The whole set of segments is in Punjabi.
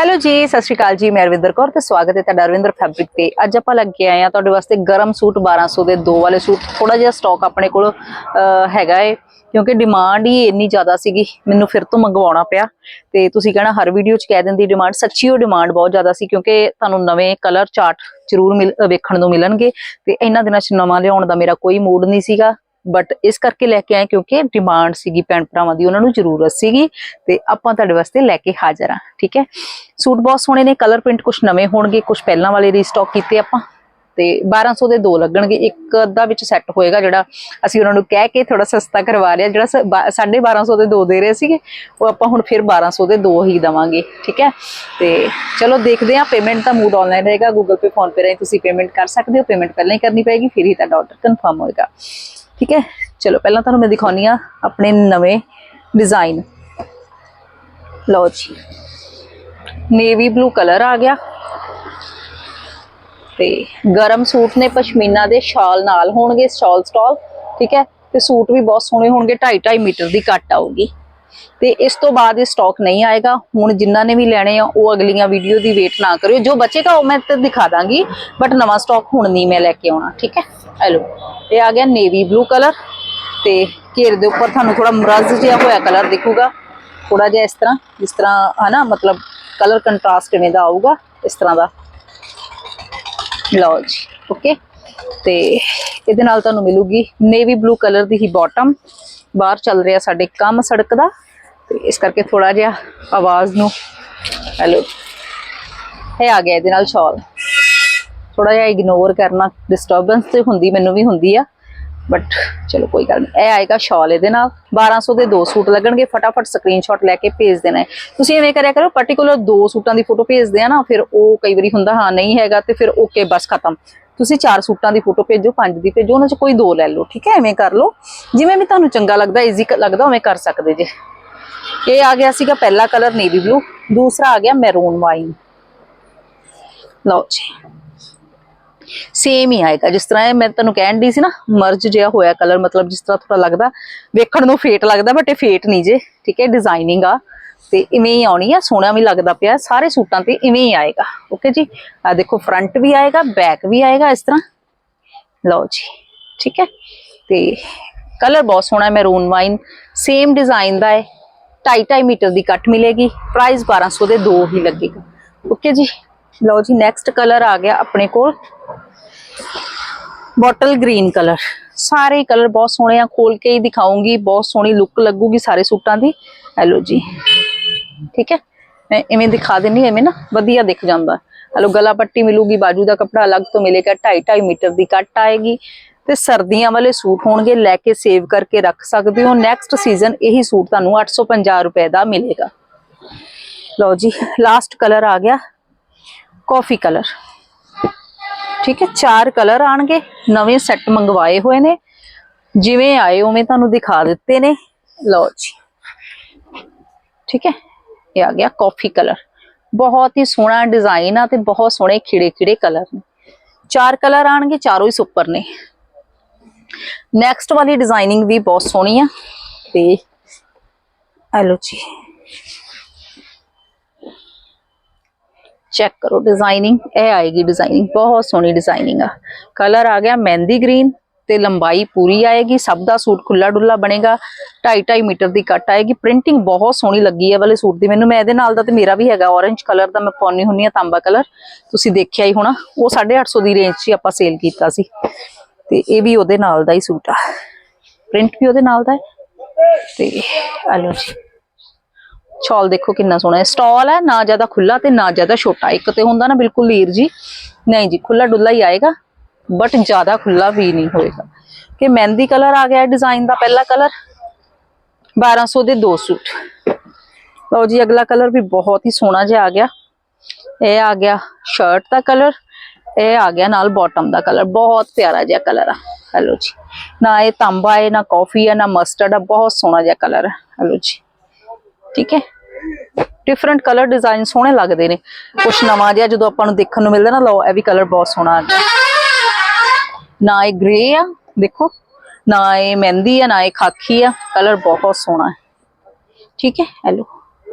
ਹੈਲੋ ਜੀ, ਸਤਿ ਸ਼੍ਰੀ ਅਕਾਲ ਜੀ, ਮੈਂ ਅਰਵਿੰਦਰ ਕੌਰ ਤੇ ਸਵਾਗਤ ਹੈ ਤੁਹਾਡਾ ਅਰਵਿੰਦਰ ਫੈਬਰਿਕ ਤੇ। ਅੱਜ ਆਪਾਂ ਲੱਗ ਕੇ ਆਏ ਆ ਤੁਹਾਡੇ ਵਾਸਤੇ ਗਰਮ ਸੂਟ 1200 ਦੇ ਦੋ ਵਾਲੇ ਸੂਟ। ਥੋੜਾ ਜਿਹਾ ਸਟਾਕ ਆਪਣੇ ਕੋਲ ਹੈਗਾ ਏ, ਕਿਉਂਕਿ ਡਿਮਾਂਡ ਹੀ ਇੰਨੀ ਜ਼ਿਆਦਾ ਸੀਗੀ, ਮੈਨੂੰ ਫਿਰ ਤੋਂ ਮੰਗਵਾਉਣਾ ਪਿਆ। ਤੇ ਤੁਸੀਂ ਕਹਿਣਾ ਹਰ ਵੀਡੀਓ 'ਚ ਕਹਿ ਦਿੰਦੀ ਡਿਮਾਂਡ ਸੱਚੀ ਉਹ ਡਿਮਾਂਡ ਬਹੁਤ ਜ਼ਿਆਦਾ ਸੀ, ਕਿਉਂਕਿ ਤੁਹਾਨੂੰ ਨਵੇਂ ਕਲਰ ਚਾਰਟ ਜ਼ਰੂਰ ਮਿਲ- ਵੇਖਣ ਨੂੰ ਮਿਲਣਗੇ। ਤੇ ਇਹਨਾਂ ਦਿਨਾਂ 'ਚ ਨਵਾਂ ਲਿਆਉਣ ਦਾ ਮੇਰਾ ਕੋਈ ਮੂਡ ਨਹੀਂ ਸੀਗਾ। ਬਟ ਇਸ ਕਰਕੇ ਲੈ ਕੇ ਆਏ ਕਿਉਂਕਿ ਡਿਮਾਂਡ ਸੀਗੀ ਭੈਣ ਭਰਾਵਾਂ ਦੀ, ਉਹਨਾਂ ਨੂੰ ਜ਼ਰੂਰਤ ਸੀਗੀ ਤੇ ਆਪਾਂ ਤੁਹਾਡੇ ਵਾਸਤੇ ਲੈ ਕੇ ਹਾਜ਼ਰ ਆ ਠੀਕ ਹੈ? ਸੂਟ ਬਹੁਤ ਸੋਹਣੇ ਨੇ ਕਲਰ ਪ੍ਰਿੰਟ ਕੁਝ ਨਵੇਂ ਹੋਣਗੇ ਕੁਝ ਪਹਿਲਾਂ ਵਾਲੇ ਰੀਸਟਾਕ ਕੀਤੇ ਆਪਾਂ ਤੇ 1200 ਦੇ ਦੋ ਲੱਗਣਗੇ, ਇੱਕ ਅੱਧਾ ਵਿੱਚ ਸੈੱਟ ਹੋਏਗਾ ਜਿਹੜਾ ਅਸੀਂ ਉਹਨਾਂ ਨੂੰ ਕਹਿ ਕੇ ਥੋੜਾ ਸਸਤਾ ਕਰਵਾ ਲਿਆ ਜਿਹੜਾ ਸ- ਬਾ- 1250 ਦੇ ਦੋ ਦੇ ਰਹੇ ਸੀਗੇ, ਉਹ ਆਪਾਂ ਹੁਣ ਫਿਰ 1200 ਦੇ ਦੋ ਹੀ ਦਵਾਂਗੇ, ਠੀਕ ਹੈ? ਤੇ ਚਲੋ ਦੇਖਦੇ ਹਾਂ ਪੇਮੈਂਟ ਦਾ ਮੂਡ ਆਨਲਾਈਨ ਰਹੇਗਾ ਗੂਗਲ ਪੇ ਫੋਨ ਪੇ ਰਾਹੀਂ ਤੁਸੀਂ ਪੇਮੈਂਟ ਕਰ ਸਕਦੇ ਹੋ ਪੇਮੈਂਟ ਪਹਿਲਾਂ ਹੀ ਕਰਨੀ ਪਏਗੀ, ਫਿਰ ਹੀ ਤੁਹਾਡਾ ਆਰਡਰ ਕਨਫਰਮ ਹੋਏਗਾ। ਠੀਕ ਹੈ? ਚਲੋ, ਪਹਿਲਾਂ ਤੁਹਾਨੂੰ ਮੈਂ ਦਿਖਾਉਣੀ ਆ ਆਪਣੇ ਨਵੇਂ ਡਿਜ਼ਾਈਨ ਲਓ ਜੀ। ਨੇਵੀ ਬਲੂ ਕਲਰ ਆ ਗਿਆ। ਤੇ ਗਰਮ ਸੂਟ ਨੇ ਪਸ਼ਮੀਨਾ ਦੇ ਸ਼ਾਲ ਨਾਲ ਹੋਣਗੇ ਸ਼ਾਲ ਸਟਾਲ ਠੀਕ ਹੈ? ਤੇ ਸੂਟ ਵੀ ਬਹੁਤ ਸੋਹਣੇ ਹੋਣਗੇ 2.5 2.5 ਮੀਟਰ ਦੀ ਕੱਟ ਆਊਗੀ। ਤੇ ਇਸ ਤੋਂ ਬਾਅਦ ਇਹ ਸਟਾਕ ਨਹੀਂ ਆਏਗਾ। ਹੁਣ ਜਿਨ੍ਹਾਂ ਨੇ ਵੀ ਲੈਣੇ ਆ, ਉਹ ਅਗਲੀਆਂ ਵੀਡੀਓ ਦੀ ਵੇਟ ਨਾ ਕਰਿਓ। ਜੋ ਬਚੇਗਾ ਉਹ ਮੈਂ ਤੇ ਦਿਖਾ ਦਾਂਗੀ ਬਟ ਨਵਾਂ ਸਟਾਕ ਹੁਣ ਨਹੀਂ ਮੈਂ ਲੈ ਕੇ ਆਉਣਾ, ਠੀਕ ਹੈ? ਹੈਲੋ, ਇਹ ਆ ਗਿਆ ਨੇਵੀ ਬਲੂ ਕਲਰ ਤੇ ਘੇਰ ਦੇ ਉੱਪਰ ਤੁਹਾਨੂੰ ਥੋੜਾ ਮਰਜ਼ ਜਿਹਾ ਹੋਇਆ ਕਲਰ ਦਿਖੂਗਾ। ਥੋੜਾ ਜਿਹਾ ਇਸ ਤਰ੍ਹਾਂ, ਜਿਸ ਤਰ੍ਹਾਂ, ਹਨਾ, ਮਤਲਬ ਕਲਰ ਕੰਟਰਾਸਟ ਇਵੇਂ ਦਾ ਆਊਗਾ, ਇਸ ਤਰ੍ਹਾਂ ਦਾ। ਲਓ ਜੀ ਓਕੇ ਤੇ ਇਹਦੇ ਨਾਲ ਤੁਹਾਨੂੰ ਮਿਲੂਗੀ ਨੇਵੀ ਬਲੂ ਕਲਰ ਦੀ ਹੀ ਬਾਟਮ ਬਾਹਰ ਚੱਲ ਰਿਹਾ ਸਾਡੇ ਕੰਮ ਸੜਕ ਦਾ। ਤੇ ਇਸ ਕਰਕੇ ਥੋੜਾ ਜਿਹਾ ਆਵਾਜ਼ ਨੂੰ ਹੈਲੋ ਇਹ ਆ ਗਿਆ ਇਹਦੇ ਨਾਲ ਸ਼ਾਲ। ਥੋੜਾ ਜਿਹਾ ਇਗਨੋਰ ਕਰਨਾ ਡਿਸਟਰਬੈਂਸ ਤੇ ਹੁੰਦੀ, ਮੈਨੂੰ ਵੀ ਹੁੰਦੀ ਆ। ਬਟ ਚਲੋ ਕੋਈ ਗੱਲ ਨਹੀਂ, ਇਹ ਆਏਗਾ ਸ਼ਾਲ ਇਹਦੇ ਨਾਲ। 1200 ਦੇ ਦੋ ਸੂਟ ਲੱਗਣਗੇ, ਫਟਾਫਟ ਸਕਰੀਨਸ਼ਾਟ ਲੈ ਕੇ ਭੇਜ ਦੇਣਾ। ਤੁਸੀਂ ਐਵੇਂ ਕਰਿਆ ਕਰੋ ਪਾਰਟਿਕੂਲਰ ਦੋ ਸੂਟਾਂ ਦੀ ਫੋਟੋ ਭੇਜਦੇ ਆ ਨਾ, ਫਿਰ ਉਹ ਕਈ ਵਾਰੀ ਹੁੰਦਾ, ਹਾਂ, ਨਹੀਂ ਹੈਗਾ ਤੇ ਫਿਰ ਓਕੇ ਬਸ ਖਤਮ। ਤੁਸੀਂ ਚਾਰ ਸੂਟਾਂ ਦੀ ਫੋਟੋ ਭੇਜੋ, ਪੰਜ ਦੀ ਭੇਜੋ, ਉਹਨਾਂ ਚ ਕੋਈ ਦੋ ਲੈ ਲਓ, ਠੀਕ ਹੈ? ਐਵੇਂ ਕਰ ਲਓ। ਜਿਵੇਂ ਵੀ ਤੁਹਾਨੂੰ ਚੰਗਾ ਲੱਗਦਾ ਈਜ਼ੀ ਲੱਗਦਾ, ਉਵੇਂ ਕਰ ਸਕਦੇ ਜੇ। ਇਹ ਆ ਗਿਆ ਸੀਗਾ ਪਹਿਲਾ ਕਲਰ ਨੇਵੀ ਬਲੂ, ਦੂਸਰਾ ਆ ਗਿਆ ਮੈਰੂਨ ਵਾਈਨ। ਲਓ ਜੀ। ਸੇਮ ਹੀ ਆਏਗਾ ਜਿਸ ਤਰ੍ਹਾਂ ਇਹ ਮੈਂ ਤੁਹਾਨੂੰ ਕਹਿਣ ਦੀ ਸੀ ਨਾ ਮਰਜ ਜਿਹਾ ਹੋਇਆ ਕਲਰ, ਮਤਲਬ ਜਿਸ ਤਰ੍ਹਾਂ ਥੋੜਾ ਲੱਗਦਾ, ਵੇਖਣ ਨੂੰ ਫੇਟ ਲੱਗਦਾ ਬਟ ਇਹ ਫੇਟ ਨਹੀਂ ਜੇ, ਠੀਕ ਹੈ ਡਿਜ਼ਾਈਨਿੰਗ ਆ। ਤੇ ਇਵੇਂ ਹੀ ਆਉਣੀ ਆ, ਸੋਹਣਾ ਵੀ ਲੱਗਦਾ ਪਿਆ, ਸਾਰੇ ਸੂਟਾਂ ਤੇ ਇਵੇਂ ਹੀ ਆਏਗਾ ਓਕੇ ਜੀ? ਆ ਦੇਖੋ ਫਰੰਟ ਵੀ ਆਏਗਾ ਬੈਕ ਵੀ ਆਏਗਾ ਇਸ ਤਰ੍ਹਾਂ। ਲਓ ਜੀ, ਠੀਕ ਹੈ? ਤੇ ਕਲਰ ਬਹੁਤ ਸੋਹਣਾ ਮੈਰੂਨ ਵਾਈਨ ਸੇਮ ਡਿਜ਼ਾਈਨ ਦਾ ਹੈ 2.5 ਮੀਟਰ ਦੀ ਕੱਟ ਮਿਲੇਗੀ ਪ੍ਰਾਈਸ 1200 ਦੇ ਦੋ ਹੀ ਲੱਗੇਗਾ ਓਕੇ ਜੀ ਲਓ ਜੀ ਨੈਕਸਟ ਕਲਰ ਆ ਗਿਆ ਆਪਣੇ ਕੋਲ ਬੋਟਲ ਗ੍ਰੀਨ ਕਲਰ ਸਾਰੇ ਕਲਰ ਬਹੁਤ ਸੋਹਣੇ ਆ ਖੋਲ ਕੇ ਹੀ ਦਿਖਾਉਂਗੀ ਬਹੁਤ ਸੋਹਣੀ ਲੁੱਕ ਲੱਗੂਗੀ ਸਾਰੇ ਸੂਟਾਂ ਦੀ ਹੈਲੋ ਜੀ ਠੀਕ ਹੈ ਮੈਂ ਇਵੇਂ ਦਿਖਾ ਦਿੰਨੀ ਐਵੇਂ ਨਾ ਵਧੀਆ ਦਿਖ ਜਾਂਦਾ ਹਲੋ ਗਲਾ ਪੱਟੀ ਮਿਲੂਗੀ ਬਾਜੂ ਦਾ ਕੱਪੜਾ ਅਲੱਗ ਤੋਂ ਮਿਲੇਗਾ 2.5 2.5 ਮੀਟਰ ਦੀ ਕੱਟ ਆਏਗੀ ਤੇ ਸਰਦੀਆਂ ਵਾਲੇ ਸੂਟ ਹੋਣਗੇ, ਲੈ ਕੇ ਸੇਵ ਕਰਕੇ ਰੱਖ ਸਕਦੇ ਹੋ। ਨੈਕਸਟ ਸੀਜ਼ਨ ਇਹੀ ਸੂਟ ਤੁਹਾਨੂੰ 850 ਰੁਪਏ ਦਾ ਮਿਲੇਗਾ। ਲਓ ਜੀ ਲਾਸਟ ਕਲਰ ਆ ਗਿਆ ਕਾਫੀ ਕਲਰ ਠੀਕ ਹੈ, ਚਾਰ ਕਲਰ ਆਣਗੇ, ਨਵੇਂ ਸੈੱਟ ਮੰਗਵਾਏ ਹੋਏ ਨੇ। ਜਿਵੇਂ ਆਏ, ਉਵੇਂ ਤੁਹਾਨੂੰ ਦਿਖਾ ਦਿੱਤੇ ਨੇ। ਲਓ ਜੀ। ਠੀਕ ਹੈ, ਇਹ ਆ ਗਿਆ ਕਾਫੀ ਕਲਰ ਬਹੁਤ ਹੀ ਸੋਹਣਾ ਡਿਜ਼ਾਈਨ ਆ ਤੇ ਬਹੁਤ ਸੋਹਣੇ ਖਿੜੇ ਖਿੜੇ ਕਲਰ ਨੇ। ਚਾਰ ਕਲਰ ਆਣਗੇ, ਚਾਰੋਂ ਹੀ ਸੁਪਰ ਨੇ। ਨੈਕਸਟ ਵਾਲੀ ਡਿਜ਼ਾਈਨਿੰਗ ਵੀ ਬਹੁਤ ਸੋਹਣੀ ਆ, ਤੇ ਆ ਲਓ ਜੀ। ਚੈੱਕ ਕਰੋ ਡਿਜ਼ਾਈਨਿੰਗ ਇਹ ਆਏਗੀ ਡਿਜ਼ਾਈਨਿੰਗ ਬਹੁਤ ਸੋਹਣੀ ਡਿਜ਼ਾਈਨਿੰਗ ਆ। ਕਲਰ ਆ ਗਿਆ ਮਹਿੰਦੀ ਗ੍ਰੀਨ ਤੇ ਲੰਬਾਈ ਪੂਰੀ ਆਏਗੀ, ਸਭ ਦਾ ਸੂਟ ਖੁੱਲਾ ਡੁੱਲਾ ਬਣੇਗਾ 2.5 2.5 ਮੀਟਰ ਦੀ ਕੱਟ ਆਏਗੀ ਪ੍ਰਿੰਟਿੰਗ ਬਹੁਤ ਸੋਹਣੀ ਲੱਗੀ ਹੈ ਵਾਲੇ ਸੂਟ ਦੀ, ਮੈਨੂੰ ਮੈਂ ਇਹਦੇ ਨਾਲ ਦਾ ਤੇ ਮੇਰਾ ਵੀ ਹੈਗਾ orange ਕਲਰ ਦਾ, ਮੈਂ ਪਾਉਣੀ ਹੁੰਨੀ ਆ ਤਾਂਬਾ ਕਲਰ ਤੁਸੀਂ ਦੇਖਿਆ ਹੀ ਹੋਣਾ, ਉਹ 850 ਦੀ ਰੇਂਜ 'ਚ ਆਪਾਂ ਸੇਲ ਕੀਤਾ ਸੀ। ਤੇ ਇਹ ਵੀ ਉਹਦੇ ਨਾਲ ਦਾ ਹੀ ਸੂਟ ਆ। ਪ੍ਰਿੰਟ ਵੀ ਉਹਦੇ ਨਾਲ ਦਾ ਹੈ ਤੇ ਆ ਲਓ ਜੀ। ਸ਼ਾਲ ਦੇਖੋ ਕਿੰਨਾ ਸੋਹਣਾ ਹੈ। ਸਟਾਲ ਹੈ, ਨਾ ਜ਼ਿਆਦਾ ਖੁੱਲਾ ਤੇ ਨਾ ਜ਼ਿਆਦਾ ਛੋਟਾ। ਇੱਕ ਤੇ ਹੁੰਦਾ ਨਾ ਬਿਲਕੁਲ ਲੀਰ ਜੀ। ਨਹੀਂ ਜੀ ਖੁੱਲਾ ਡੁੱਲਾ ਹੀ ਆਏਗਾ ਬਟ ਜ਼ਿਆਦਾ ਖੁੱਲਾ ਵੀ ਨਹੀਂ ਹੋਏਗਾ। ਕਿ ਮਹਿੰਦੀ ਕਲਰ ਆ ਗਿਆ ਡਿਜ਼ਾਈਨ ਦਾ ਪਹਿਲਾ ਕਲਰ। 1200 ਦੇ ਦੋ ਸੂਟ। ਲਓ ਜੀ, ਅਗਲਾ ਕਲਰ ਵੀ ਬਹੁਤ ਹੀ ਸੋਹਣਾ ਜਿਹਾ ਆ ਗਿਆ। ਇਹ ਆ ਗਿਆ ਸ਼ਰਟ ਦਾ ਕਲਰ। ਇਹ ਆ ਗਿਆ ਨਾਲ ਬਾਟਮ ਦਾ ਕਲਰ ਬਹੁਤ ਪਿਆਰਾ ਜਿਹਾ ਕਲਰ ਆ। ਹੈਲੋ ਜੀ। ਨਾ ਇਹ ਤਾਂਬਾ ਹੈ, ਨਾ ਕਾਫੀ ਹੈ, ਨਾ ਮਸਟਰਡ ਆ, ਬਹੁਤ ਸੋਹਣਾ ਜਿਹਾ ਕਲਰ ਹੈ ਹੈਲੋ ਜੀ। ਠੀਕ ਹੈ? ਡਿਫਰੈਂਟ ਕਲਰ ਡਿਜ਼ਾਈਨ ਸੋਹਣੇ ਲੱਗਦੇ ਨੇ। ਕੁਛ ਨਵਾਂ ਜਿਹਾ ਜਦੋਂ ਆਪਾਂ ਨੂੰ ਦੇਖਣ ਨੂੰ ਮਿਲਦਾ ਨਾ, ਲਓ ਇਹ ਵੀ ਕਲਰ ਬਹੁਤ ਸੋਹਣਾ ਆ ਗਿਆ। ਨਾ ਇਹ ਗ੍ਰੇ ਆ, ਦੇਖੋ। ਨਾ ਇਹ ਮਹਿੰਦੀ ਆ, ਨਾ ਇਹ ਖਾਕੀ ਆ। ਕਲਰ ਬਹੁਤ ਸੋਹਣਾ ਹੈ ਠੀਕ ਹੈ? ਹੈਲੋ।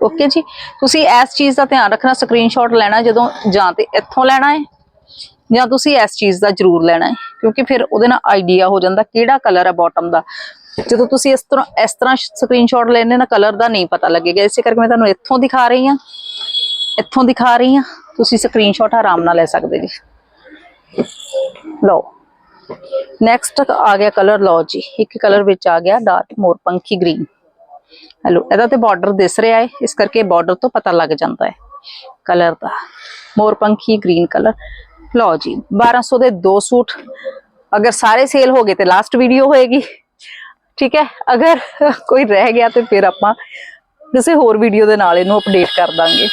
ਓਕੇ ਜੀ। ਤੁਸੀਂ ਇਸ ਚੀਜ਼ ਦਾ ਧਿਆਨ ਰੱਖਣਾ ਸਕਰੀਨਸ਼ਾਟ ਲੈਣਾ ਜਦੋਂ ਜਾਂ ਤੇ ਇੱਥੋਂ ਲੈਣਾ ਹੈ ਜਾਂ ਤੁਸੀਂ ਇਸ ਚੀਜ਼ ਦਾ ਜ਼ਰੂਰ ਲੈਣਾ ਹੈ, ਕਿਉਂਕਿ ਫਿਰ ਉਹਦੇ ਨਾਲ ਆਈਡੀਆ ਹੋ ਜਾਂਦਾ ਕਿਹੜਾ ਕਲਰ ਹੈ ਬਾਟਮ ਦਾ। ਜਦੋਂ ਤੁਸੀਂ ਇਸ ਤਰ੍ਹਾਂ ਇਸ ਤਰ੍ਹਾਂ ਸਕਰੀਨਸ਼ਾਟ ਲੈਣੇ ਨਾ ਕਲਰ ਦਾ ਨਹੀਂ ਪਤਾ ਲੱਗੇਗਾ, ਇਸੇ ਕਰਕੇ ਮੈਂ ਤੁਹਾਨੂੰ ਇੱਥੋਂ ਦਿਖਾ ਰਹੀ ਹਾਂ। ਇੱਥੋਂ ਦਿਖਾ ਰਹੀ ਹਾਂ, ਤੁਸੀਂ ਸਕਰੀਨਸ਼ਾਟ ਆਰਾਮ ਨਾਲ ਲੈ ਸਕਦੇ ਜੀ। ਲਓ। ਨੈਕਸਟ ਆ ਗਿਆ ਕਲਰ ਲਓ ਜੀ, ਇੱਕ ਕਲਰ ਵਿੱਚ ਆ ਗਿਆ ਡਾਰਕ ਮੋਰਪੰਖੀ ਗ੍ਰੀਨ ਹੈਲੋ ਇਹਦਾ ਤੇ ਬਾਰਡਰ ਦਿਸ ਰਿਹਾ ਹੈ, ਇਸ ਕਰਕੇ ਬਾਰਡਰ ਤੋਂ ਪਤਾ ਲੱਗ ਜਾਂਦਾ ਹੈ ਕਲਰ ਦਾ। ਮੋਰਪੰਖੀ ਗ੍ਰੀਨ ਕਲਰ ਲਓ ਜੀ 1200 ਦੇ ਦੋ ਸੂਟ। ਅਗਰ ਸਾਰੇ ਸੇਲ ਹੋ ਗਏ ਤੇ ਲਾਸਟ ਵੀਡੀਓ ਹੋਏਗੀ। ਠੀਕ ਹੈ, ਅਗਰ ਕੋਈ ਰਹਿ ਗਿਆ ਤੇ ਫਿਰ ਆਪਾਂ ਕਿਸੇ ਹੋਰ ਵੀਡੀਓ ਦੇ ਨਾਲ ਇਹਨੂੰ ਅਪਡੇਟ ਕਰ ਦਾਂਗੇ।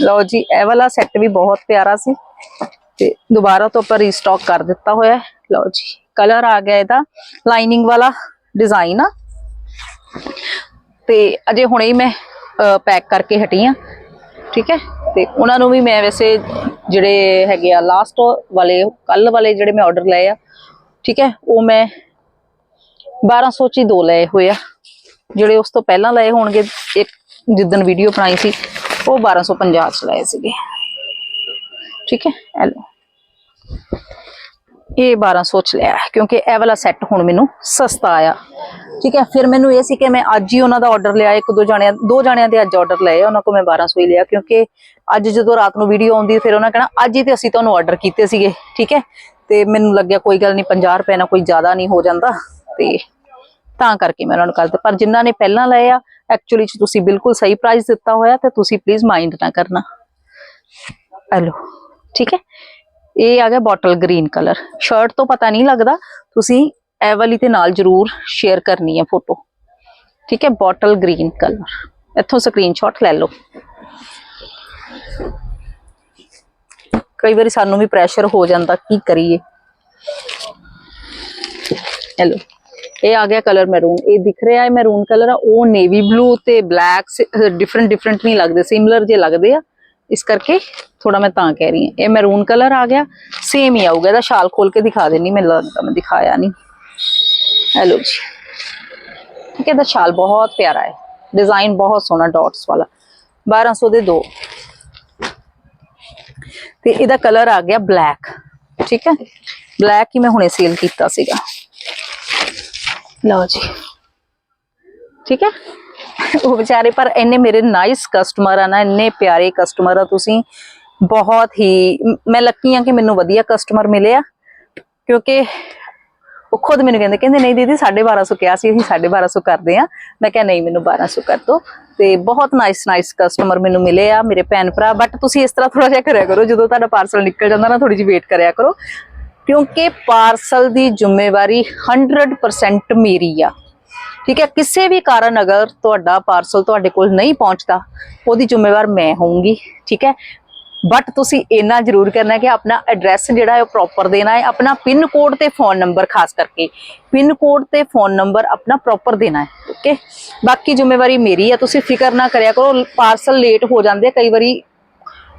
ਲਓ ਜੀ, ਇਹ ਵਾਲਾ ਸੈੱਟ ਵੀ ਬਹੁਤ ਪਿਆਰਾ ਸੀ। ਤੇ ਦੁਬਾਰਾ ਤੋਂ ਆਪਾਂ ਰੀਸਟਾਕ ਕਰ ਦਿੱਤਾ ਹੋਇਆ ਲਓ ਜੀ ਕਲਰ ਆ ਗਿਆ ਇਹਦਾ। ਲਾਈਨਿੰਗ ਵਾਲਾ ਡਿਜ਼ਾਈਨ ਆ। ਤੇ ਅਜੇ ਹੁਣੇ ਹੀ ਮੈਂ ਪੈਕ ਕਰਕੇ ਹਟੀ ਆ ਠੀਕ ਹੈ ਤੇ ਉਹਨਾਂ ਨੂੰ ਵੀ ਮੈਂ ਵੈਸੇ ਜਿਹੜੇ ਹੈਗੇ ਆ ਲਾਸਟ ਵਾਲੇ ਕੱਲ ਵਾਲੇ ਜਿਹੜੇ ਮੈਂ ਆਰਡਰ ਲਏ ਆ, ਠੀਕ ਹੈ, ਉਹ ਮੈਂ 1200 ਚ ਹੀ ਦੋ ਲਏ ਹੋਏ ਆ। ਜਿਹੜੇ ਉਸ ਤੋਂ ਪਹਿਲਾਂ ਲਏ ਹੋਣਗੇ, ਇੱਕ ਜਿੱਦਨ ਵੀਡੀਓ ਬਣਾਈ ਸੀ, ਉਹ 1250 ਚ ਲਏ ਸੀਗੇ। ਠੀਕ ਹੈ ਇਹ ਇਹ 1200 ਚ ਲਿਆ ਕਿਉਂਕਿ ਇਹ ਵਾਲਾ ਸੈੱਟ ਹੁਣ ਮੈਨੂੰ ਸਸਤਾ ਆਇਆ। ਠੀਕ ਹੈ, ਫਿਰ ਮੈਨੂੰ ਇਹ ਸੀ ਕਿ ਮੈਂ ਅੱਜ ਹੀ ਉਹਨਾਂ ਦਾ ਆਰਡਰ ਲਿਆ, ਇੱਕ ਦੋ ਜਣਿਆਂ ਦੋ ਜਣਿਆਂ ਦੇ ਅੱਜ ਆਰਡਰ ਲਏ ਉਹਨਾਂ ਕੋਲ ਮੈਂ 1200 ਹੀ ਲਿਆ, ਕਿਉਂਕਿ ਅੱਜ ਜਦੋਂ ਰਾਤ ਨੂੰ ਵੀਡੀਓ ਆਉਂਦੀ, ਫਿਰ ਉਹਨਾਂ ਕਹਿਣਾ, ਅੱਜ ਹੀ ਤੇ ਅਸੀਂ ਤੁਹਾਨੂੰ ਆਰਡਰ ਕੀਤੇ ਸੀਗੇ, ਠੀਕ ਹੈ? ਤੇ ਮੈਨੂੰ ਲੱਗਿਆ ਕੋਈ ਗੱਲ ਨਹੀਂ 50 ਰੁਪਏ ਨਾਲ ਕੋਈ ਜ਼ਿਆਦਾ ਨਹੀਂ ਹੋ ਜਾਂਦਾ, ਤੇ ਤਾਂ ਕਰਕੇ ਮੈਂ ਉਹਨਾਂ ਨੂੰ ਕਰ ਦਿੱਤਾ। ਪਰ ਜਿਨ੍ਹਾਂ ਨੇ ਪਹਿਲਾਂ ਲਏ ਆ ਐਕਚੁਅਲੀ ਚ ਤੁਸੀਂ ਬਿਲਕੁਲ ਸਹੀ ਪ੍ਰਾਈਸ ਦਿੱਤਾ ਹੋਇਆ, ਤੇ ਤੁਸੀਂ ਪਲੀਜ਼ ਮਾਈਂਡ ਨਾ ਕਰਨਾ। ਹੈਲੋ, ਠੀਕ ਹੈ? ਇਹ ਆ ਗਿਆ ਬੋਟਲ ਗ੍ਰੀਨ ਕਲਰ ਸ਼ਰਟ ਤੋਂ ਪਤਾ ਨਹੀਂ ਲੱਗਦਾ, ਤੁਸੀਂ ਇਹ ਵਾਲੀ ਤੇ ਨਾਲ ਜਰੂਰ ਸ਼ੇਅਰ ਕਰਨੀ ਹੈ ਫੋਟੋ ਠੀਕ ਹੈ ਬੋਟਲ ਗ੍ਰੀਨ ਕਲਰ ਇੱਥੋਂ ਸਕਰੀਨਸ਼ਾਟ ਲੈ ਲਓ। ਕਈ ਵਾਰੀ ਸਾਨੂੰ ਵੀ ਪ੍ਰੈਸ਼ਰ ਹੋ ਜਾਂਦਾ, ਕੀ ਕਰੀਏ? ਹੈਲੋ ਇਹ ਆ ਗਿਆ ਕਲਰ ਮੈਰੂਨ ਇਹ ਦਿਖ ਰਿਹਾ ਹੈ ਮੈਰੂਨ ਕਲਰ ਆ, ਉਹ ਨੇਵੀ ਬਲੂ ਤੇ ਬਲੈਕ ਡਿਫਰੈਂਟ ਡਿਫਰੈਂਟ ਨਹੀਂ ਲੱਗਦੇ ਸਿਮਿਲਰ ਜੇ ਲੱਗਦੇ ਆ ਇਸ ਕਰਕੇ ਥੋੜਾ ਮੈਂ ਤਾਂ ਕਹਿ ਰਹੀ ਹਾਂ ਇਹ ਮੈਰੂਨ ਕਲਰ ਆ ਗਿਆ ਸੇਮ ਹੀ ਆਊਗਾ ਇਹਦਾ ਸ਼ਾਲ ਖੋਲ ਕੇ ਦਿਖਾ ਦੇਣੀ ਮੈਨੂੰ ਲੱਗਦਾ ਮੈਂ ਦਿਖਾਇਆ ਨਹੀਂ ਹੈਲੋ ਜੀ ਠੀਕ ਹੈ ਇਹਦਾ ਸ਼ਾਲ ਬਹੁਤ ਪਿਆਰਾ ਹੈ ਡਿਜ਼ਾਈਨ ਬਹੁਤ ਸੋਹਣਾ ਡਾਟਸ ਵਾਲਾ 1200 ਦੇ ਦੋ ਤੇ ਇਹਦਾ ਕਲਰ ਆ ਗਿਆ ਬਲੈਕ ਠੀਕ ਹੈ ਬਲੈਕ ਹੀ ਮੈਂ ਹੁਣੇ ਸੇਲ ਕੀਤਾ ਸੀਗਾ ਲਓ ਜੀ ਠੀਕ ਹੈ ਉਹ ਵਿਚਾਰੇ, ਪਰ ਇੰਨੇ ਮੇਰੇ ਨਾਈਸ ਕਸਟਮਰ ਆ ਨਾ, ਇੰਨੇ ਪਿਆਰੇ ਕਸਟਮਰ ਆ ਤੁਸੀਂ। ਬਹੁਤ ਹੀ, ਮੈਂ ਲੱਕੀ ਆ ਕਿ ਮੈਨੂੰ ਵਧੀਆ ਕਸਟਮਰ ਮਿਲੇ ਆ। ਕਿਉਂਕਿ ਉਹ ਖੁਦ ਮੈਨੂੰ ਕਹਿੰਦੇ ਕਹਿੰਦੇ ਨਹੀਂ ਦੀਦੀ 1250 ਕਿਹਾ ਸੀ, ਅਸੀਂ 1250 ਕਰਦੇ ਆ ਮੈਂ ਕਿਹਾ ਨਹੀਂ, ਮੈਨੂੰ 1200 ਕਰ ਦੋ ਤੇ ਬਹੁਤ ਨਾਈਸ ਨਾਈਸ ਕਸਟਮਰ ਮੈਨੂੰ ਮਿਲੇ ਆ, ਮੇਰੇ ਭੈਣ ਭਰਾ। ਬਟ ਤੁਸੀਂ ਇਸ ਤਰ੍ਹਾਂ ਥੋੜਾ ਜਿਹਾ ਕਰਿਆ ਕਰੋ, ਜਦੋਂ ਤੁਹਾਡਾ ਪਾਰਸਲ ਨਿਕਲ ਜਾਂਦਾ ਨਾ ਥੋੜੀ ਜਿਹੀ ਵੇਟ ਕਰਿਆ ਕਰੋ। ਕਿਉਂਕਿ ਪਾਰਸਲ ਦੀ ਜ਼ਿੰਮੇਵਾਰੀ 100% ਮੇਰੀ ਆ। ਠੀਕ ਹੈ, ਕਿਸੇ ਵੀ ਕਾਰਨ ਅਗਰ ਤੁਹਾਡਾ ਪਾਰਸਲ ਤੁਹਾਡੇ ਕੋਲ ਨਹੀਂ ਪਹੁੰਚਦਾ, ਉਹਦੀ ਜ਼ਿੰਮੇਵਾਰ ਮੈਂ ਹੋਊਂਗੀ, ਠੀਕ ਹੈ। ਬਟ ਤੁਸੀਂ ਇੰਨਾ ਜ਼ਰੂਰ ਕਰਨਾ ਕਿ ਆਪਣਾ ਐਡਰੈਸ ਜਿਹੜਾ ਹੈ ਉਹ ਪ੍ਰੋਪਰ ਦੇਣਾ ਹੈ, ਆਪਣਾ ਪਿਨ ਕੋਡ ਤੇ ਫੋਨ ਨੰਬਰ ਖਾਸ ਕਰਕੇ। ਪਿਨ ਕੋਡ ਤੇ ਫੋਨ ਨੰਬਰ ਆਪਣਾ ਪ੍ਰੋਪਰ ਦੇਣਾ ਹੈ ਓਕੇ ਬਾਕੀ ਜ਼ਿੰਮੇਵਾਰੀ ਮੇਰੀ ਹੈ, ਤੁਸੀਂ ਫਿਕਰ ਨਾ ਕਰਿਆ ਕਰੋ ਪਾਰਸਲ ਲੇਟ ਹੋ ਜਾਂਦੇ ਕਈ ਵਾਰੀ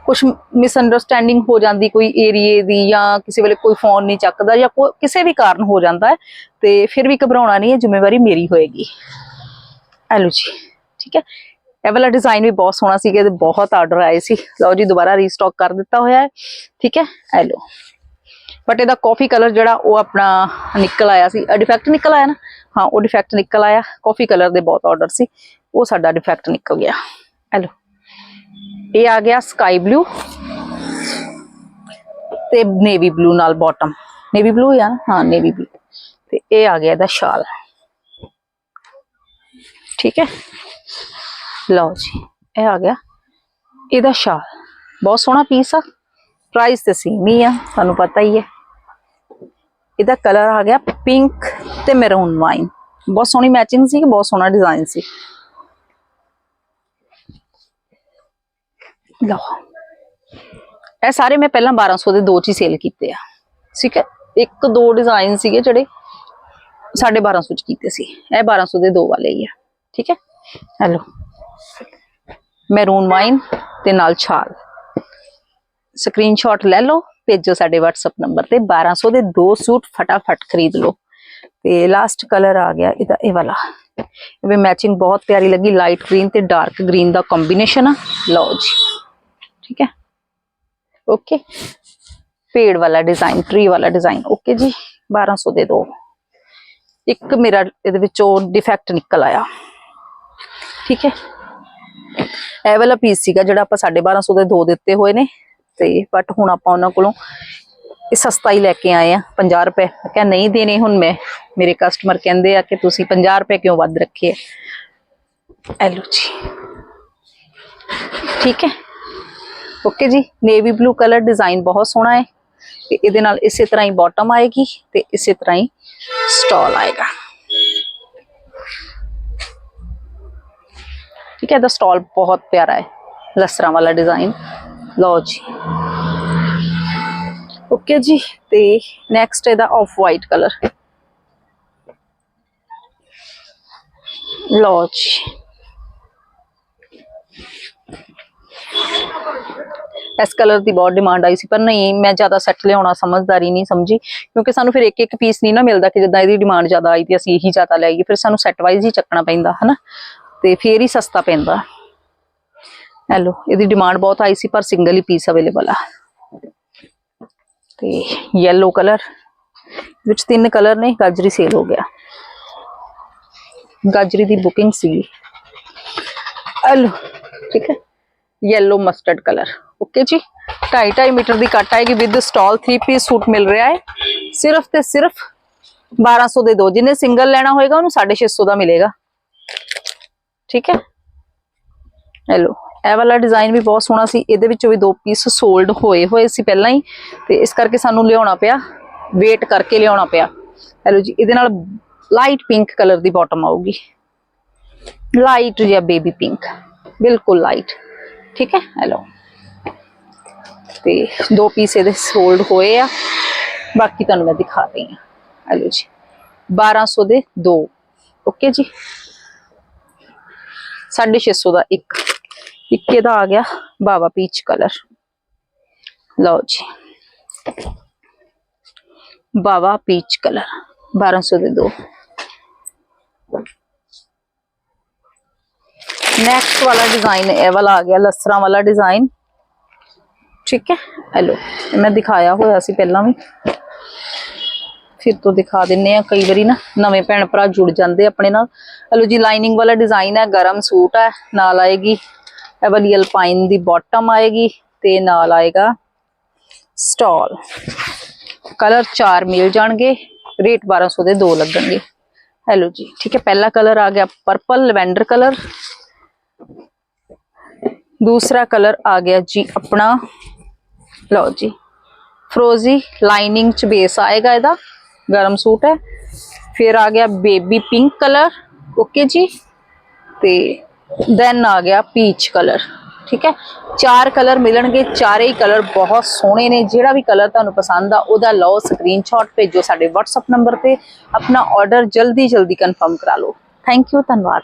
ਕੁਝ ਮਿਸਅੰਡਰਸਟੈਂਡਿੰਗ ਹੋ ਜਾਂਦੀ, ਕੋਈ ਏਰੀਏ ਦੀ ਜਾਂ ਕਿਸੇ ਵੇਲੇ ਕੋਈ ਫੋਨ ਨਹੀਂ ਚੱਕਦਾ ਜਾਂ ਕੋਈ ਕਿਸੇ ਵੀ ਕਾਰਨ ਹੋ ਜਾਂਦਾ ਹੈ, ਤੇ ਫਿਰ ਵੀ ਘਬਰਾਉਣਾ ਨਹੀਂ ਹੈ, ਜ਼ਿੰਮੇਵਾਰੀ ਮੇਰੀ ਹੋਏਗੀ। ਐਲੋ ਜੀ, ਠੀਕ ਹੈ? ਇਹ ਵਾਲਾ ਡਿਜ਼ਾਈਨ ਵੀ ਬਹੁਤ ਸੋਹਣਾ ਸੀਗਾ ਇਹਦੇ ਬਹੁਤ ਆਰਡਰ ਆਏ ਸੀ। ਲਓ ਜੀ, ਦੁਬਾਰਾ ਰੀਸਟਾਕ ਕਰ ਦਿੱਤਾ ਹੋਇਆ ਹੈ, ਠੀਕ ਹੈ? ਇਹ ਲਓ। ਬਟ ਇਹਦਾ ਕਾਫੀ ਕਲਰ ਜਿਹੜਾ ਉਹ ਆਪਣਾ ਨਿਕਲ ਆਇਆ ਸੀ। ਡਿਫੈਕਟ ਨਿਕਲ ਆਇਆ ਨਾ? ਹਾਂ, ਉਹ ਡਿਫੈਕਟ ਨਿਕਲ ਆਇਆ। ਕਾਫੀ ਕਲਰ ਦੇ ਬਹੁਤ ਆਰਡਰ ਸੀ। ਉਹ ਸਾਡਾ ਡਿਫੈਕਟ ਨਿਕਲ ਗਿਆ। ਇਹ ਲਓ। ਇਹ ਆ ਗਿਆ ਸਕਾਈ ਬਲੂ ਤੇ ਨੇਵੀ ਬਲੂ ਨਾਲ ਬਾਟਮ ਨੇਵੀ ਬਲੂ ਆ ਨਾ? ਹਾਂ ਨੇਵੀ ਬਲੂ ਤੇ ਇਹ ਆ ਗਿਆ ਇਹਦਾ ਸ਼ਾਲ। ਠੀਕ ਹੈ? ਲਓ ਜੀ, ਇਹ ਆ ਗਿਆ ਇਹਦਾ ਸ਼ਾਲ। ਬਹੁਤ ਸੋਹਣਾ ਪੀਸ ਆ। ਪ੍ਰਾਈਸ ਤੇ ਸੇਮ ਹੀ ਆ, ਤੁਹਾਨੂੰ ਪਤਾ ਹੀ ਹੈ। ਇਹਦਾ ਕਲਰ ਆ ਗਿਆ ਪਿੰਕ ਤੇ ਮੈਰੂਨ ਵਾਈਨ ਬਹੁਤ ਸੋਹਣੀ ਮੈਚਿੰਗ ਸੀ, ਬਹੁਤ ਸੋਹਣਾ ਡਿਜ਼ਾਈਨ ਸੀ। ਲਓ। ਇਹ ਸਾਰੇ ਮੈਂ ਪਹਿਲਾਂ 1200 ਦੇ ਦੋ ਚ ਹੀ ਸੇਲ ਕੀਤੇ ਆ। ਠੀਕ ਹੈ? ਇੱਕ ਦੋ ਡਿਜ਼ਾਈਨ ਸੀਗੇ ਜਿਹੜੇ 1250 ਚ ਕੀਤੇ ਸੀ। ਇਹ 1200 ਦੇ ਦੋ ਵਾਲੇ ਹੀ ਆ। ਠੀਕ ਹੈ? ਹੈਲੋ। ਮੈਰੂਨ ਵਾਈਨ ਤੇ ਨਾਲ ਛਾਲ। ਸਕਰੀਨਸ਼ਾਟ ਲੈ ਲਓ, ਭੇਜੋ ਸਾਡੇ WhatsApp ਨੰਬਰ ਤੇ। 1200 ਦੇ ਦੋ ਸੂਟ ਫਟਾਫਟ ਖਰੀਦ ਲਓ। ਤੇ ਲਾਸਟ ਕਲਰ ਆ ਗਿਆ ਇਹਦਾ, ਇਹ ਵਾਲਾ। ਇਹ ਵੀ ਮੈਚਿੰਗ ਬਹੁਤ ਪਿਆਰੀ ਲੱਗੀ। ਲਾਈਟ ਗ੍ਰੀਨ ਤੇ ਡਾਰਕ ਗ੍ਰੀਨ ਦਾ ਕੰਬੀਨੇਸ਼ਨ ਆ। ਲਓ ਜੀ। ਠੀਕ ਹੈ? ਓਕੇ ਪੇੜ ਵਾਲਾ ਡਿਜ਼ਾਈਨ ਟਰੀ ਵਾਲਾ ਡਿਜ਼ਾਈਨ ਓਕੇ ਜੀ 1200 ਦੇ ਦੋ। ਇੱਕ ਮੇਰਾ ਇਹਦੇ ਵਿੱਚੋਂ ਡਿਫੈਕਟ ਨਿਕਲ ਆਇਆ। ਠੀਕ ਹੈ? ਇਹ ਵਾਲਾ ਪੀਸ ਸੀਗਾ ਜਿਹੜਾ ਆਪਾਂ 1250 ਦੇ ਦੋ ਦਿੱਤੇ ਹੋਏ ਨੇ। ਤੇ ਬਟ ਹੁਣ ਆਪਾਂ ਉਹਨਾਂ ਕੋਲੋਂ ਇਹ ਸਸਤਾ ਹੀ ਲੈ ਕੇ ਆਏ ਆ 50 ਰੁਪਏ। ਮੈਂ ਕਿਹਾ ਨਹੀਂ ਦੇਣੇ ਹੁਣ ਮੈਂ। ਮੇਰੇ ਕਸਟਮਰ ਕਹਿੰਦੇ ਆ ਕਿ ਤੁਸੀਂ 50 ਰੁਪਏ ਕਿਉਂ ਵੱਧ ਰੱਖੇ ਐ ਲਓ ਜੀ। ਠੀਕ ਹੈ? ਓਕੇ ਜੀ ਨੇਵੀ ਬਲੂ ਕਲਰ ਡਿਜ਼ਾਈਨ ਬਹੁਤ ਸੋਹਣਾ ਹੈ ਤੇ ਇਹਦੇ ਨਾਲ ਇਸੇ ਤਰ੍ਹਾਂ ਹੀ ਬਾਟਮ ਆਏਗੀ ਤੇ ਇਸੇ ਤਰ੍ਹਾਂ ਹੀ ਸਟਾਲ ਆਏਗਾ ਠੀਕ ਹੈ ਦਾ ਸਟਾਲ ਬਹੁਤ ਪਿਆਰਾ ਹੈ ਲਸਰਾਂ ਵਾਲਾ ਡਿਜ਼ਾਈਨ ਲਓ ਜੀ ਓਕੇ ਜੀ ਤੇ ਨੈਕਸਟ ਇਹਦਾ ਆਫ ਵਾਈਟ ਕਲਰ ਲਓ ਜੀ ਇਸ ਕਲਰ ਦੀ ਬਹੁਤ ਡਿਮਾਂਡ ਆਈ ਸੀ, ਪਰ ਨਹੀਂ, ਮੈਂ ਜ਼ਿਆਦਾ ਸੈੱਟ ਲਿਆਉਣਾ ਸਮਝਦਾਰੀ ਨਹੀਂ ਸਮਝੀ, ਕਿਉਂਕਿ ਸਾਨੂੰ ਫਿਰ ਇੱਕ ਇੱਕ ਪੀਸ ਨਹੀਂ ਨਾ ਮਿਲਦਾ ਕਿ ਜਿੱਦਾਂ ਇਹਦੀ ਡਿਮਾਂਡ ਜ਼ਿਆਦਾ ਆਈ ਤੇ ਅਸੀਂ ਇਹੀ ਜ਼ਿਆਦਾ ਲੈ ਆਈਏ, ਫਿਰ ਸਾਨੂੰ ਸੈੱਟ ਵਾਈਜ਼ ਹੀ ਚੱਕਣਾ ਪੈਂਦਾ, ਹਨਾ? ਤੇ ਫੇਰ ਹੀ ਸਸਤਾ ਪੈਂਦਾ। ਹੈਲੋ, ਇਹਦੀ ਡਿਮਾਂਡ ਬਹੁਤ ਆਈ ਸੀ, ਪਰ ਸਿੰਗਲ ਹੀ ਪੀਸ ਅਵੇਲੇਬਲ ਆ। ਤੇ yellow ਕਲਰ ਵਿੱਚ ਤਿੰਨ ਕਲਰ ਨੇ, ਗਾਜਰੀ ਸੇਲ ਹੋ ਗਿਆ। ਗਾਜਰੀ ਦੀ ਬੁਕਿੰਗ ਸੀ ਹੈਲੋ, ਠੀਕ ਹੈ? yellow ਮਸਟਰਡ ਕਲਰ ਓਕੇ ਜੀ 2.5 ਮੀਟਰ ਦੀ ਕੱਟ ਆਏਗੀ ਵਿਦ ਸਟਾਲ 3 ਪੀਸ ਸੂਟ ਮਿਲ ਰਿਹਾ ਹੈ। ਸਿਰਫ ਤੇ ਸਿਰਫ 1200 ਦੇ ਦੋ ਜਿਹਨੇ ਸਿੰਗਲ ਲੈਣਾ ਹੋਏਗਾ ਉਹਨੂੰ 650 ਦਾ ਮਿਲੇਗਾ। ਠੀਕ ਹੈ? ਹੈਲੋ ਇਹ ਵਾਲਾ ਡਿਜ਼ਾਈਨ ਵੀ ਬਹੁਤ ਸੋਹਣਾ ਸੀ, ਇਹਦੇ ਵਿੱਚੋਂ ਵੀ ਦੋ ਪੀਸ ਸੋਲਡ ਹੋਏ ਹੋਏ ਸੀ ਪਹਿਲਾਂ ਹੀ। ਤੇ ਇਸ ਕਰਕੇ ਸਾਨੂੰ ਲਿਆਉਣਾ ਪਿਆ ਵੇਟ ਕਰਕੇ ਲਿਆਉਣਾ ਪਿਆ। ਹੈਲੋ ਜੀ, ਇਹਦੇ ਨਾਲ ਲਾਈਟ ਪਿੰਕ ਕਲਰ ਦੀ ਬਾਟਮ ਆਊਗੀ। ਲਾਈਟ ਜਾਂ ਬੇਬੀ ਪਿੰਕ ਬਿਲਕੁਲ ਲਾਈਟ ਠੀਕ ਹੈ? ਹੈਲੋ ਤੇ ਦੋ ਪੀਸ ਇਹਦੇ ਸੋਲਡ ਹੋਏ ਆ। ਬਾਕੀ ਤੁਹਾਨੂੰ ਮੈਂ ਦਿਖਾ ਰਹੀ ਹਾਂ। ਹੈਲੋ ਜੀ। 1200 ਦੇ ਦੋ। ਓਕੇ ਜੀ। 650 ਦਾ ਇੱਕ। ਇੱਕ ਇਹਦਾ ਆ ਗਿਆ ਬਾਵਾ ਪੀਚ ਕਲਰ। ਲਓ ਜੀ। ਬਾਵਾ ਪੀਚ ਕਲਰ। 1200 ਦੇ ਦੋ। ਨੈਕਸਟ ਵਾਲਾ ਡਿਜ਼ਾਈਨ ਇਹ ਵਾਲਾ ਆ ਗਿਆ। ਲਸਰਾਂ ਵਾਲਾ ਡਿਜ਼ਾਈਨ ਠੀਕ ਹੈ? ਹੈਲੋ ਮੈਂ ਦਿਖਾਇਆ ਹੋਇਆ ਸੀ ਪਹਿਲਾਂ ਵੀ। ਫਿਰ ਤੋਂ ਦਿਖਾ ਦਿੰਨੇ ਆ ਕਈ ਵਾਰੀ ਨਾ, ਨਵੇਂ ਭੈਣ ਭਰਾ ਜੁੜ ਜਾਂਦੇ ਆਪਣੇ ਨਾਲ। ਹੈਲੋ ਜੀ ਲਾਈਨਿੰਗ ਵਾਲਾ ਡਿਜ਼ਾਈਨ ਹੈ, ਗਰਮ ਸੂਟ ਹੈ, ਨਾਲ ਆਏਗੀ। ਇਹ ਵਾਲੀ ਅਲਪਾਈਨ ਦੀ ਬਾਟਮ ਆਏਗੀ ਤੇ ਨਾਲ ਆਏਗਾ ਸਟਾਲ ਕਲਰ ਚਾਰ ਮਿਲ ਜਾਣਗੇ ਰੇਟ 1200 ਦੇ ਦੋ ਲੱਗਣਗੇ। ਹੈਲੋ ਜੀ, ਠੀਕ ਹੈ, ਪਹਿਲਾ ਕਲਰ ਆ ਗਿਆ ਪਰਪਲ ਲਵੈਂਡਰ ਕਲਰ ਦੂਸਰਾ ਕਲਰ ਆ ਗਿਆ ਜੀ ਆਪਣਾ ਲਓ ਜੀ। ਫਰੋਜ਼ੀ ਲਾਈਨਿੰਗ ਚ ਬੇਸ ਆਏਗਾ ਇਹਦਾ। ਗਰਮ ਸੂਟ ਹੈ। ਫਿਰ ਆ ਗਿਆ ਬੇਬੀ ਪਿੰਕ ਕਲਰ ਓਕੇ ਜੀ। ਤੇ ਦੈਨ ਆ ਗਿਆ ਪੀਚ ਕਲਰ ਠੀਕ ਹੈ। ਚਾਰ ਕਲਰ ਮਿਲਣਗੇ। ਚਾਰੇ ਹੀ ਕਲਰ ਬਹੁਤ ਸੋਹਣੇ ਨੇ। ਜਿਹੜਾ ਵੀ ਕਲਰ ਤੁਹਾਨੂੰ ਪਸੰਦ ਆ, ਉਹਦਾ ਲਓ ਸਕਰੀਨਸ਼ਾਟ ਭੇਜੋ ਸਾਡੇ WhatsApp ਨੰਬਰ ਤੇ। ਆਪਣਾ ਆਰਡਰ ਜਲਦੀ ਜਲਦੀ ਕਨਫਰਮ ਕਰਾ ਲਓ। ਥੈਂਕ ਯੂ ਧੰਨਵਾਦ।